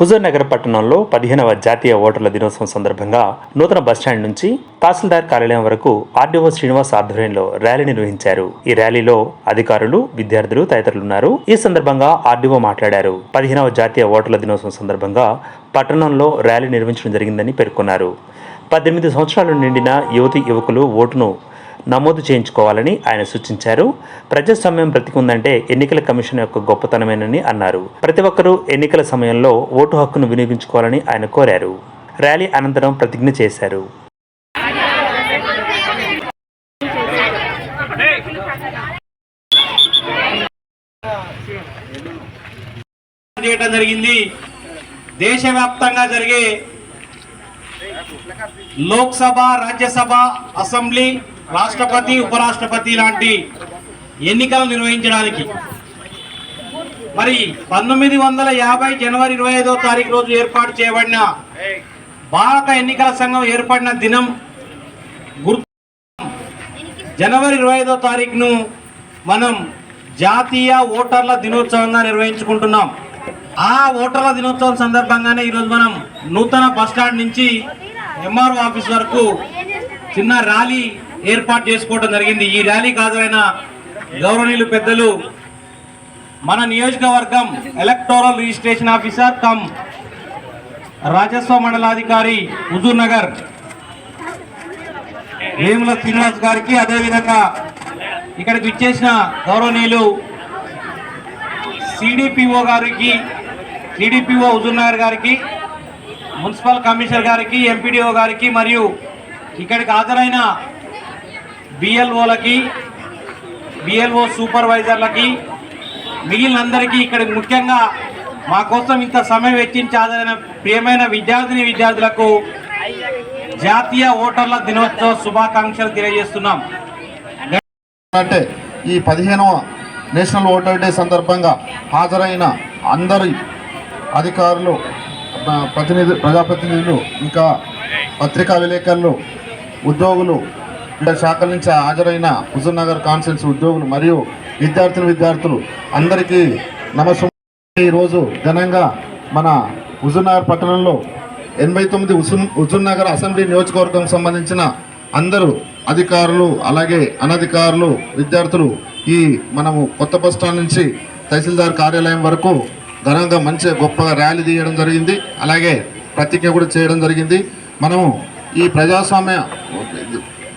హుజూర్నగర్ పట్టణంలో పదిహేనవ జాతీయ ఓటర్ల దినోత్సవం సందర్భంగా నూతన బస్టాండ్ నుంచి తహసీల్దార్ కార్యాలయం వరకు ఆర్డీఓ శ్రీనివాస్ ఆధ్వర్యంలో ర్యాలీ నిర్వహించారు. ఈ ర్యాలీలో అధికారులు విద్యార్థులు తదితరులు ఉన్నారు ఈ సందర్భంగా ఆర్డీఓ మాట్లాడారు. పదిహేనవ జాతీయ ఓటర్ల దినోత్సవం సందర్భంగా పట్టణంలో ర్యాలీ నిర్వహించడం జరిగిందని పేర్కొన్నారు. పద్దెనిమిది సంవత్సరాలు నిండిన యువతి యువకులు ఓటును నమోదు చేయించుకోవాలని ఆయన సూచించారు. ప్రజాస్వామ్యం బ్రతికుందంటే ఎన్నికల కమిషన్ యొక్క గొప్పతనమేనని అన్నారు. ప్రతి ఒక్కరూ ఎన్నికల సమయంలో ఓటు హక్కును వినియోగించుకోవాలని ఆయన కోరారు. ర్యాలీ అనంతరం ప్రతిజ్ఞ చేశారు. చేయడం జరిగింది. దేశవ్యాప్తంగా జరిగే లోక్సభ రాజ్యసభ అసెంబ్లీ రాష్ట్రపతి ఉపరాష్ట్రపతి లాంటి ఎన్నికలు నిర్వహించడానికి. మరి పంతొమ్మిది వందల యాభై జనవరి ఇరవై ఐదో తారీఖు రోజు ఏర్పాటు చేయబడిన భారత ఎన్నికల సంఘం ఏర్పడిన దినం గుర్తు జనవరి ఇరవై ఐదో తారీఖును మనం జాతీయ ఓటర్ల దినోత్సవంగా నిర్వహించుకుంటున్నాం. ఆ ఓటర్ల దినోత్సవం సందర్భంగానే ఈరోజు మనం నూతన బస్టాండ్ నుంచి ఎంఆర్ఓ ఆఫీస్ వరకు చిన్న ర్యాలీ ఏర్పాటు చేసుకోవడం జరిగింది. ఈ ర్యాలీకి హాజరైన గౌరవనీయులు పెద్దలు మన నియోజకవర్గం ఎలక్టోరల్ రిజిస్ట్రేషన్ ఆఫీసర్ కమ్ రాజస్వ మండలాధికారి హుజూర్ నగర్. వేముల శ్రీనివాస్ గారికి అదేవిధంగా ఇక్కడికి ఇచ్చేసిన గౌరవనీయులు సిడిపిఓ గారికి సిడిపిఓ హుజూర్నగర్ గారికి మున్సిపల్ కమిషనర్ గారికి ఎంపీడీఓ గారికి మరియు ఇక్కడికి హాజరైన బిఎల్ఓలకి బిఎల్ఓ సూపర్వైజర్లకి మిగిలినందరికీ ఇక్కడికి ముఖ్యంగా మా కోసం ఇంత సమయం వెచ్చించి హాజరైన ప్రియమైన విద్యార్థిని విద్యార్థులకు జాతీయ ఓటర్ల దినోత్సవ శుభాకాంక్షలు తెలియజేస్తున్నాం. అంటే ఈ పదిహేనవ నేషనల్ ఓటర్ డే సందర్భంగా హాజరైన అందరి అధికారులు ప్రతినిధు ప్రజాప్రతినిధులు ఇంకా పత్రికా విలేకరులు ఉద్యోగులు వివిధ శాఖల నుంచి హాజరైన హుజూర్నగర్ కాన్ఫరెన్స్ ఉద్యోగులు మరియు విద్యార్థులు విద్యార్థులు అందరికీ నమస్కారం. ఈరోజు ఘనంగా మన హుజూర్నగర్ పట్టణంలో ఎనభై తొమ్మిది హుజూర్నగర్ నగర్ అసెంబ్లీ నియోజకవర్గం సంబంధించిన అందరూ అధికారులు అలాగే అనధికారులు విద్యార్థులు ఈ మనము కొత్త బస్ స్టాండ్ నుంచి తహసీల్దార్ కార్యాలయం వరకు ఘనంగా మంచి గొప్పగా ర్యాలీ తీయడం జరిగింది. అలాగే ప్రతిజ్ఞ కూడా చేయడం జరిగింది. మనము ఈ ప్రజాస్వామ్య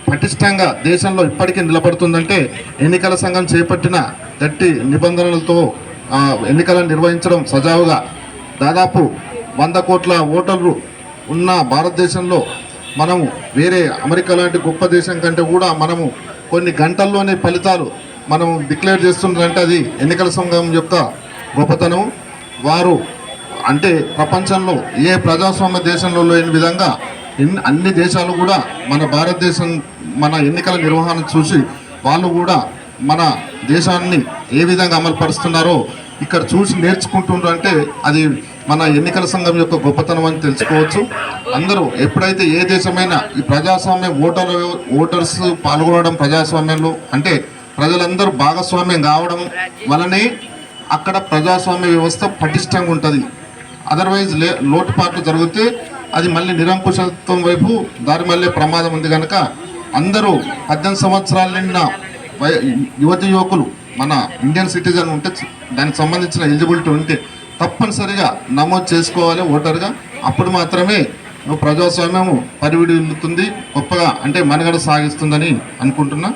పటిష్టంగా దేశంలో ఇప్పటికీ నిలబడుతుందంటే ఎన్నికల సంఘం చేపట్టిన గట్టి నిబంధనలతో ఎన్నికలను నిర్వహించడం సజావుగా. దాదాపు వంద కోట్ల ఓటర్లు ఉన్న భారతదేశంలో మనము వేరే అమెరికా లాంటి గొప్ప దేశం కంటే కూడా మనము కొన్ని గంటల్లోనే ఫలితాలు మనం డిక్లేర్ చేస్తుందంటే అది ఎన్నికల సంఘం యొక్క గొప్పతనం వారు అంటే ప్రపంచంలో ఏ ప్రజాస్వామ్య దేశంలో లేని విధంగా అన్ని దేశాలు కూడా మన భారతదేశం మన ఎన్నికల నిర్వహణ చూసి వాళ్ళు కూడా మన దేశాన్ని ఏ విధంగా అమలు పరుస్తున్నారో ఇక్కడ చూసి నేర్చుకుంటుండ్రు అంటే అది మన ఎన్నికల సంఘం యొక్క గొప్పతనం అని తెలుసుకోవచ్చు. అందరూ ఎప్పుడైతే ఏ దేశమైనా ఈ ప్రజాస్వామ్య ఓటర్ ఓటర్స్ పాల్గొనడం ప్రజాస్వామ్యంలో అంటే ప్రజలందరూ భాగస్వామ్యం కావడం వలనే అక్కడ ప్రజాస్వామ్య వ్యవస్థ పటిష్టంగా ఉంటుంది. అదర్వైజ్ లే లోటుపాట్లు జరిగితే అది మళ్ళీ నిరంకుశత్వం వైపు దారి మళ్ళీ ప్రమాదం ఉంది కనుక అందరూ పద్దెనిమిది సంవత్సరాల నిన్న వయ- యువతి యువకులు మన ఇండియన్ సిటిజన్ ఉంటే దానికి సంబంధించిన ఎలిజిబిలిటీ ఉంటే తప్పనిసరిగా నమోదు చేసుకోవాలి ఓటర్గా. అప్పుడు మాత్రమే ప్రజాస్వామ్యము పరివిడిల్లుతుంది గొప్పగా అంటే మనుగడ సాగిస్తుందని అనుకుంటున్నా.